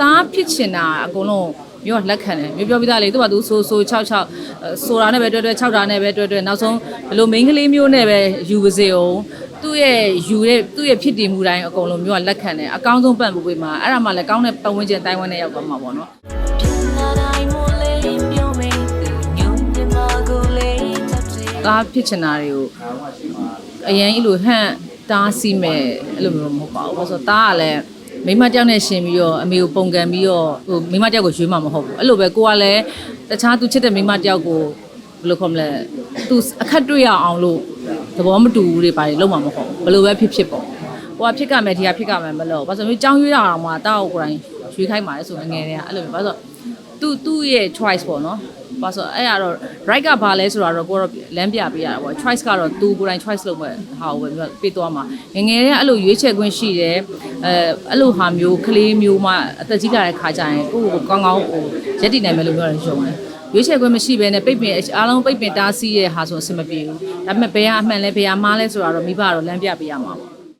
တားဖြစ်ချင်တာအကုန်လုံးမျိုးကလက်ခံတယ်မျိုးပြောပြီးသားလေသူကသူဆိုဆို6 6ဆိုတာနဲ့ပဲတွဲတွဲ6တာနဲ့ပဲတွဲတွဲနောက်ဆုံးဘလို့ main ကလေးမျိုးနဲ့ပဲယူပါစေအောင်သူ့ရဲ့ယူရဲ့သူ့ရဲ့ဖြစ်တည်မှုတိုင်းအကုန်လုံးမျိုးကလက်ခံတယ်အကောင်းဆုံးပတ်မှုပေးမှာအဲ့ဒါမှလည်းကောင်းတဲ့ပတ်ဝန်းကျင်တိုင်းဝန်းနဲ့ရောက်သွားမှာပေါ့နော်တားဖြစ်ချင်တာတွေကိုအရင်အဲ့လိုဟန့်တားစီမဲ့အဲ့လိုမျိုးမဟုတ်ပါဘူး။ဘာလို့ဆိုတော့တားကလည်း မိမတယောက်နဲ့ရှင်ပြီးတော့အမေကိုပုံကန်ပြီးတော့ဟိုမိမတယောက်ကိုရွေးမှာမဟုတ်ဘူး။အဲ့လိုပဲကိုကလည်းတခြားသူချစ်တဲ့မိမတယောက်ကိုဘယ်လိုခေါ်မလဲသူအခက်တွေ့ရအောင်လို့သဘောမတူဘူးတွေပါတယ်လုံးဝမဟုတ်ဘူး။ဘယ်လိုပဲဖြစ်ဖြစ်ပေါ့။ဟိုကဖြစ်ကမယ်ဒီကဖြစ်ကမယ်မလို့ဘာလို့ဆိုမျိုးကြောင်းရွေးရအောင်မှာတားကိုကိုယ်တိုင်ရွေးခိုင်းပါလေဆိုငယ်ငယ်တည်းကအဲ့လိုပဲဘာလို့ဆိုသူသူ့ရဲ့ choice ပေါ့နော်။ ဘာလို့ဆိုအဲ့ရတော့ right ကဘာလဲဆိုတော့ကိုကတော့လမ်းပြပေးရတာပေါ့ choice ကတော့သူကိုယ်တိုင် choice လုပ်မဲ့ဟာကိုပဲပြောပေးသွားမှာငယ်ငယ်တည်းကအဲ့လိုရွေးချယ်ခွင့်ရှိတယ်အဲအဲ့လိုဟာမျိုးကလေးမျိုးမှအသက်ကြီးလာတဲ့ခါကျရင်ကိုယ့်ကိုယ်ကောင်းကောင်းဟိုရက်တည်နိုင်မယ်လို့ပြောတယ်ရှုံးတယ်ရွေးချယ်ခွင့်မရှိဘဲနဲ့ပိတ်ပင်အားလုံးပိတ်ပင်တားဆီးရဲ့ဟာဆိုအဆင်မပြေဘူးဒါပေမဲ့ဘယ်ဟာအမှန်လဲဘယ်ဟာမှားလဲဆိုတော့မိဘကတော့လမ်းပြပေးရမှာပေါ့